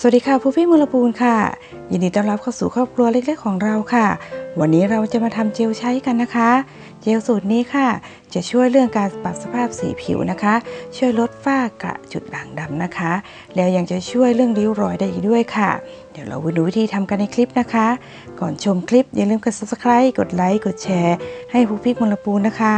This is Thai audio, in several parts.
สวัสดีค่ะผู้พี่มูลปูนค่ะ ยินดีต้อนรับเข้าสู่ครอบครัวเล็กๆของเราค่ะ วันนี้เราจะมาทำเจลใช้กันนะคะ เจลสูตรนี้ค่ะ จะช่วยเรื่องการปรับสภาพสีผิวนะคะ ช่วยลดฝ้ากระจุดด่างดำนะคะ แล้วยังจะช่วยเรื่องริ้วรอยได้อีกด้วยค่ะ เดี๋ยวเราไปดูวิธีทำกันในคลิปนะคะ ก่อนชมคลิปอย่าลืมกด subscribe กดไลค์กดแชร์ให้ผู้พี่มูลปูนนะคะ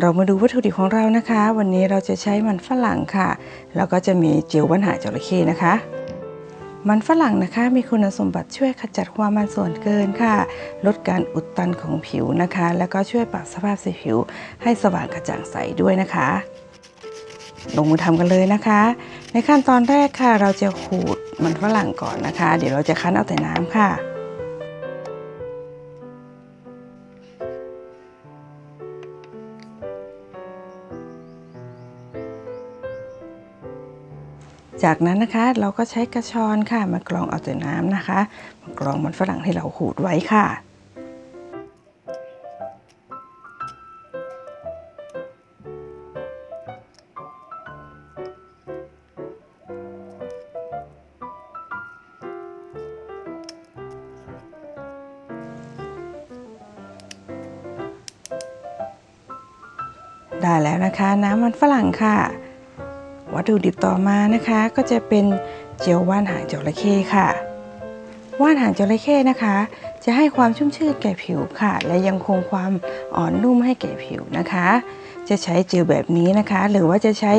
เรามาดูวัตถุดิบของเรานะคะ วันนี้เราจะใช้มันฝรั่งค่ะ แล้วก็จะมีเจลว่านหางจระเข้นะคะ มันฝรั่งนะคะมีคุณสมบัติช่วยขจัดความมันส่วนเกินค่ะ ลดการอุดตันของผิวนะคะ แล้วก็ช่วยปรับสภาพสีผิว ให้สว่างกระจ่างใสด้วยนะคะ ลงมือทำกันเลยนะคะ ในขั้นตอนแรกค่ะ เราจะขูดมันฝรั่งก่อนนะคะ เดี๋ยวเราจะคั้นเอาแต่น้ำค่ะ จากนั้นนะคะเราก็ใช้กระชอนค่ะ มากรองเอาแต่น้ำนะคะมากรองมันฝรั่งที่เราขูดไว้ค่ะได้แล้วนะคะน้ำมันฝรั่งค่ะ วัตถุดิบต่อมานะคะ ก็จะเป็นเจียว่านหางจระเข้ค่ะ ว่านหางจระเข้นะคะ จะให้ความชุ่มชื่นแก่ผิวค่ะ และยังคงความอ่อนนุ่มให้แก่ผิวนะคะ จะใช้เจลแบบนี้นะคะ หรือว่าจะใช้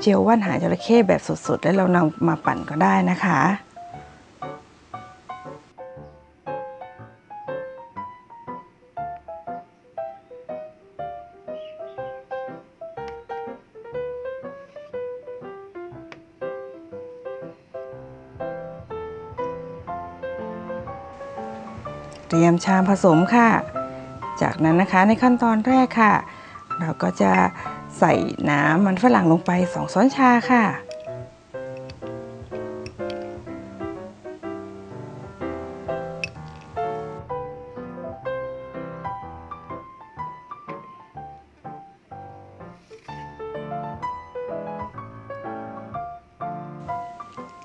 เจลว่านหางจระเข้แบบสดๆ แล้วเรานำมาปั่นก็ได้นะคะ เตรียมชามผสมค่ะ จากนั้นนะคะในขั้นตอนแรกค่ะ เราก็จะใส่น้ำมันฝรั่งลงไป 2 ช้อนชาค่ะ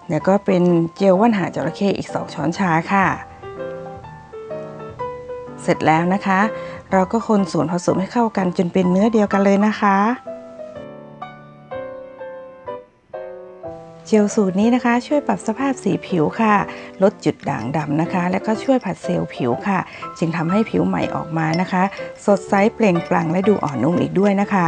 แล้วก็เป็นเจลว่านหางจระเข้อีก 2 ช้อนชาค่ะ เสร็จแล้วนะคะ เราก็คนส่วนผสมให้เข้ากันจนเป็นเนื้อเดียวกันเลยนะคะ เจลสูตรนี้นะคะ ช่วยปรับสภาพสีผิวค่ะ ลดจุดด่างดำนะคะ และก็ช่วยผัดเซลล์ผิวค่ะ จึงทำให้ผิวใหม่ออกมานะคะ สดใสเปล่งปลั่งและดูอ่อนนุ่มอีกด้วยนะคะ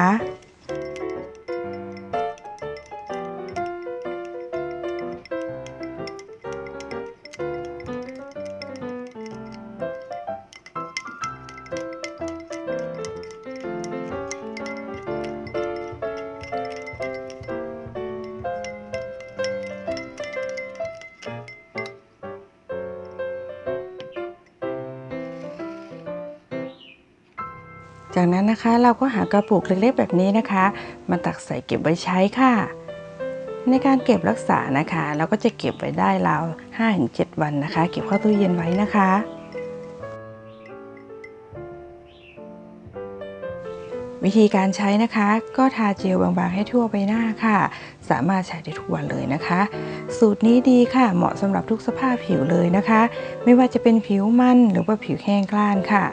จากนั้นนะคะเราก็หากระปุกเล็กๆแบบนี้นะคะ มาตักใส่เก็บไว้ใช้ค่ะ ในการเก็บรักษานะคะ เราก็จะเก็บไว้ได้ราว5-7 วันนะคะ เก็บเข้าตู้เย็นไว้นะคะวิธีการใช้นะคะ ก็ทาเจลบางๆให้ทั่วใบหน้าค่ะ สามารถใช้ได้ทุกวันเลยนะคะ สูตรนี้ดีค่ะ เหมาะสำหรับทุกสภาพผิวเลยนะคะ ไม่ว่าจะเป็นผิวมันหรือว่าผิวแห้งกร้านค่ะ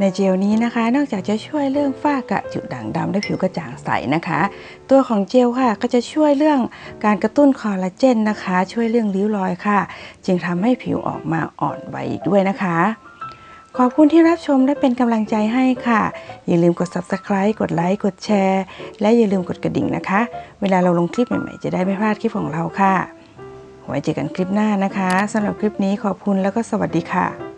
ในเจลนี้นะคะ นอกจากจะช่วยเรื่องฝ้ากระจุดด่างดำและผิวกระจ่างใสนะคะ ตัวของเจลค่ะก็จะช่วยเรื่องการกระตุ้นคอลลาเจนนะคะ ช่วยเรื่องริ้วรอยค่ะ จึงทำให้ผิวออกมาอ่อนไวอีกด้วยนะคะ ขอบคุณที่รับชมและเป็นกำลังใจให้ค่ะ อย่าลืมกด subscribe กดไลค์กดแชร์ และอย่าลืมกดกระดิ่งนะคะ เวลาเราลงคลิปใหม่ๆ จะได้ไม่พลาดคลิปของเราค่ะไว้เจอกันคลิปหน้านะคะสำหรับคลิปนี้ขอบคุณแล้วก็สวัสดีค่ะ